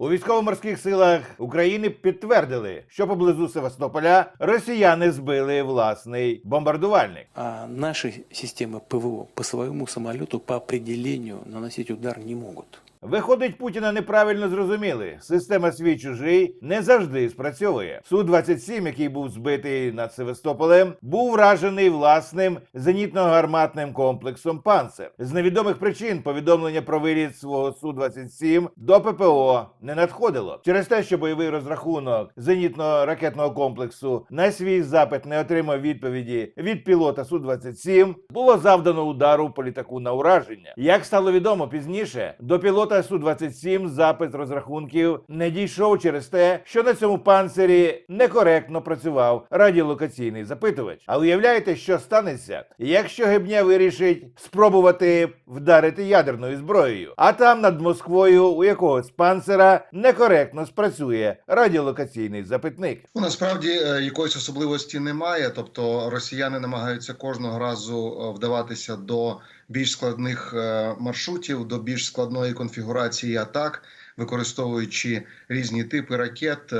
У військово-морських силах України підтвердили, що поблизу Севастополя росіяни збили власний бомбардувальник. А наші системи ПВО по своєму самоліту по определенню наносить удар не могут. Виходить, Путіна неправильно зрозуміли. Система свій чужий не завжди спрацьовує. Су 27 який був збитий над Севастополем, був вражений власним зенітно-гарматним комплексом Панцер. З невідомих причин повідомлення про виліт свого Су 27 до ППО не надходило через те, що бойовий розрахунок зенітно-ракетного комплексу на свій запит не отримав відповіді від пілота Су 27 було завдано удару по літаку на ураження. Як стало відомо пізніше, до пілота Су 27 запит розрахунків не дійшов через те, що на цьому панцирі некоректно працював радіолокаційний запитувач. А уявляєте, що станеться, якщо Гебня вирішить спробувати вдарити ядерною зброєю, а там над Москвою у якогось панцира некоректно спрацює радіолокаційний запитник. Ну, насправді е, якоїсь особливості немає. Тобто росіяни намагаються кожного разу е, вдаватися до більш складних е, маршрутів, до більш складної конфігурації атак, використовуючи різні типи ракет е,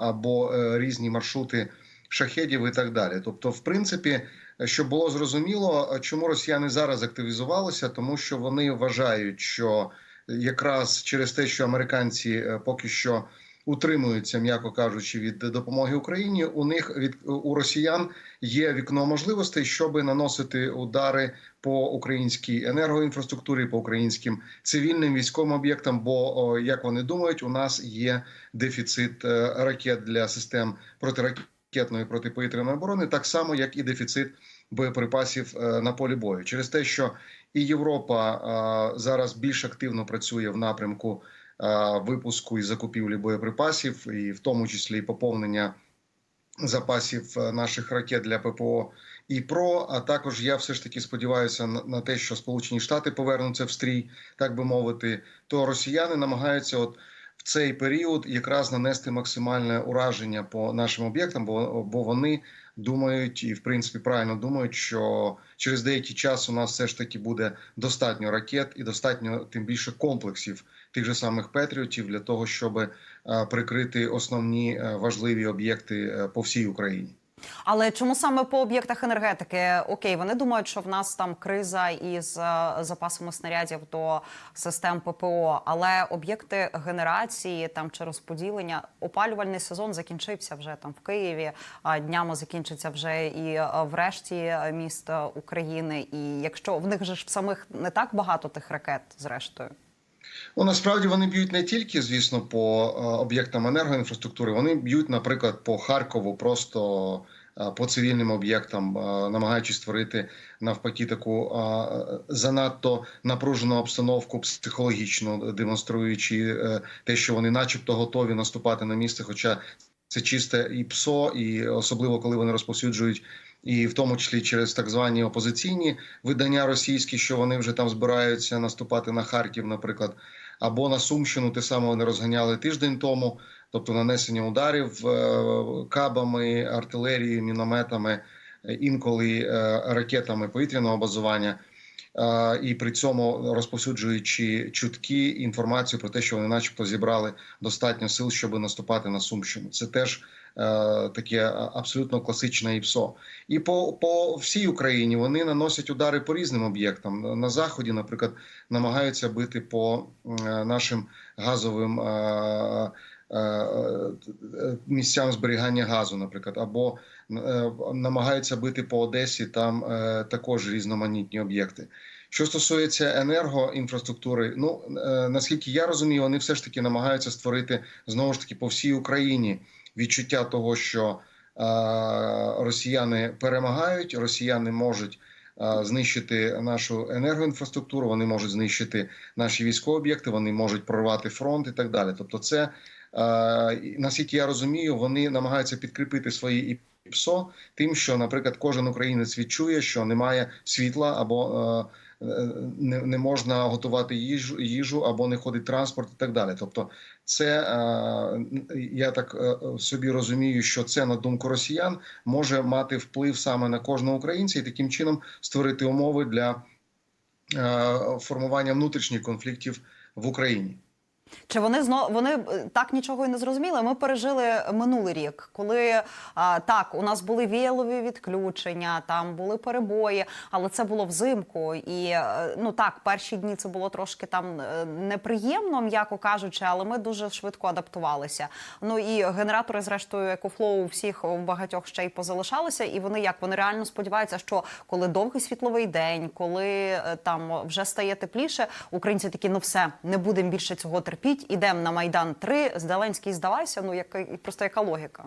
або е, різні маршрути шахедів і так далі. Тобто, в принципі, щоб було зрозуміло, чому росіяни зараз активізувалися, тому що вони вважають, що якраз через те, що американці поки що утримуються, м'яко кажучи, від допомоги Україні. У них від у росіян є вікно можливостей, щоб наносити удари по українській енергоінфраструктурі, по українським цивільним військовим об'єктам. Бо як вони думають, у нас є дефіцит е, ракет для систем протиракетної протиповітряної оборони, так само як і дефіцит боєприпасів е, на полі бою, через те, що і Європа е, зараз більш активно працює в напрямку випуску і закупівлі боєприпасів, і в тому числі і поповнення запасів е, наших ракет для ППО і ПРО. А також я все ж таки сподіваюся на те, що Сполучені Штати повернуться в стрій, так би мовити, то росіяни намагаються от. В цей період якраз нанести максимальне ураження по нашим об'єктам, бо, бо вони думають і в принципі правильно думають, що через деякий час у нас все ж таки буде достатньо ракет і достатньо тим більше комплексів тих же самих Петріотів для того, щоб е, прикрити основні е, важливі об'єкти е, по всій Україні. Але чому саме по об'єктах енергетики? Окей, вони думають, що в нас там криза із запасами снарядів до систем ППО, але об'єкти генерації там чи розподілення, опалювальний сезон закінчився вже там в Києві. А днями закінчиться вже і в решті міст України. І якщо в них же ж самих не так багато тих ракет, зрештою. Ну насправді вони б'ють не тільки, звісно, по е, об'єктам енергоінфраструктури. Вони б'ють, наприклад, по Харкову, просто е, по цивільним об'єктам, е, намагаючись створити навпаки таку занадто напружену обстановку психологічно, демонструючи те, що вони, начебто, готові наступати на місце, хоча це чисте і ПСО, і особливо коли вони розповсюджують. І в тому числі через так звані опозиційні видання російські, що вони вже там збираються наступати на Харків, наприклад, або на Сумщину, те саме вони розганяли тиждень тому, тобто нанесення ударів е, кабами, артилерією, мінометами, інколи е, ракетами повітряного базування. Е, І при цьому розповсюджуючи чутки інформацію про те, що вони, начебто, зібрали достатньо сил, щоб наступати на Сумщину. Це теж таке абсолютно класичне ІПСО. І по, по всій Україні вони наносять удари по різним об'єктам. На заході, наприклад, намагаються бити по е, нашим газовим. Е, е, е, Місцям зберігання газу, наприклад, або е, намагаються бити по Одесі, там е, також різноманітні об'єкти. Що стосується енергоінфраструктури, ну е, наскільки я розумію, вони все ж таки намагаються створити знову ж таки по всій Україні відчуття того, що е, росіяни перемагають, росіяни можуть е, знищити нашу енергоінфраструктуру, вони можуть знищити наші військові об'єкти, вони можуть прорвати фронт і так далі. Тобто, це е, наскільки я розумію, вони намагаються підкріпити свої і ПСО тим, що, наприклад, кожен українець відчує, що немає світла або не, не можна готувати їжу, їжу або не ходить транспорт і так далі. Тобто, це е, я так е, собі розумію, що це на думку росіян може мати вплив саме на кожного українця і таким чином створити умови для е, формування внутрішніх конфліктів в Україні. Чи вони зно вони е, так нічого і не зрозуміли? Ми пережили минулий рік, коли а, так у нас були віялові відключення, там були перебої, але це було взимку. І е, ну так, перші дні це було трошки там е, неприємно, м'яко кажучи, але ми дуже швидко адаптувалися. Ну і генератори, зрештою, екофлоу у всіх у багатьох ще й позалишалися. І вони як вони реально сподіваються, що коли довгий світловий день, коли там вже стає тепліше, українці такі, ну все, не будемо більше цього терпіть, ідемо на майдан 3 Зеленський здавайся. Ну яка просто яка логіка?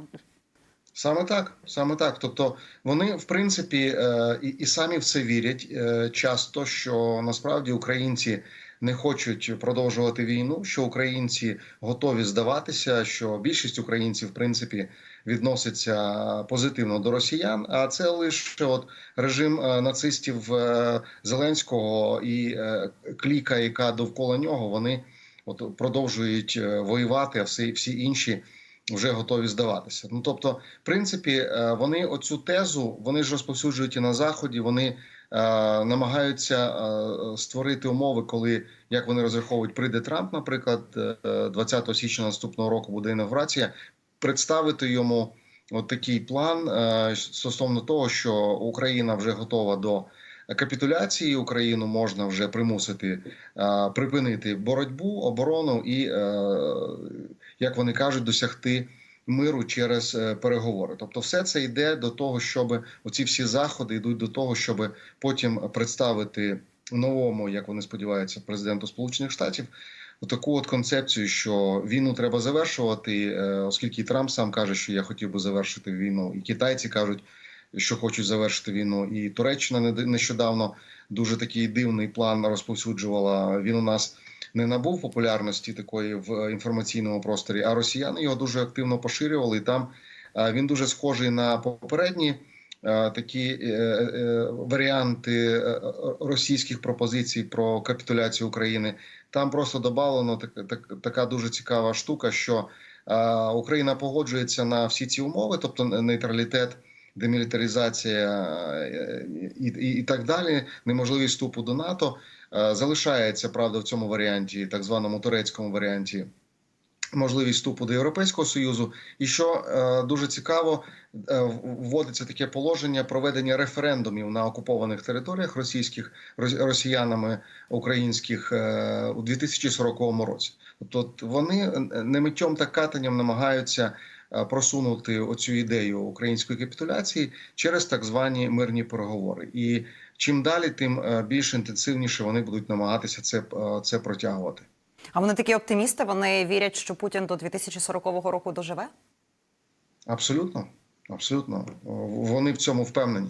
Саме так, саме так. Тобто вони, в принципі, е, і, і самі в це вірять е, часто, що насправді українці не хочуть продовжувати війну, що українці готові здаватися, що більшість українців, в принципі, відноситься позитивно до росіян. А це лише от режим е, нацистів е, Зеленського і е, кліка, яка довкола нього, вони от продовжують е, воювати, а всі, всі інші вже готові здаватися. Ну тобто, в принципі, е, вони оцю тезу вони ж розповсюджують і на заході. Вони е, намагаються створити умови, коли як вони розраховують, прийде Трамп, наприклад, е, 20 січня наступного року буде інаугурація, представити йому от такий план стосовно того, що Україна вже готова до. Капітуляції Україну можна вже примусити припинити боротьбу, оборону і, е, як вони кажуть, досягти миру через е, переговори. Тобто, все це йде до того, щоб оці всі заходи йдуть до того, щоб потім представити новому, як вони сподіваються, президенту Сполучених Штатів. Таку от концепцію, що війну треба завершувати, е, оскільки Трамп сам каже, що я хотів би завершити війну, і китайці кажуть, що хочуть завершити війну. І Туреччина не- нещодавно дуже такий дивний план розповсюджувала. Він у нас не набув популярності такої в інформаційному просторі, а росіяни його дуже активно поширювали. І там е, він дуже схожий на попередні. е, Такі е, е, варіанти е, російських пропозицій про капітуляцію України там просто додано так, так, така дуже цікава штука, що е, Україна погоджується на всі ці умови, тобто нейтралітет, демілітаризація е, і, і, і так далі, неможливість вступу до НАТО. Е, Залишається правда в цьому варіанті, так званому турецькому варіанті. Можливість вступу до Європейського союзу, і що е, дуже цікаво, вводиться таке положення проведення референдумів на окупованих територіях російських росіянами українських е, у 2040 році. Тобто, вони не миттєм та катанням намагаються просунути оцю ідею української капітуляції через так звані мирні переговори. І чим далі, тим е, більш інтенсивніше вони будуть намагатися це, е, це протягувати. А вони такі оптимісти. Вони вірять, що Путін до 2040 року доживе. Абсолютно, абсолютно. Вони в цьому впевнені.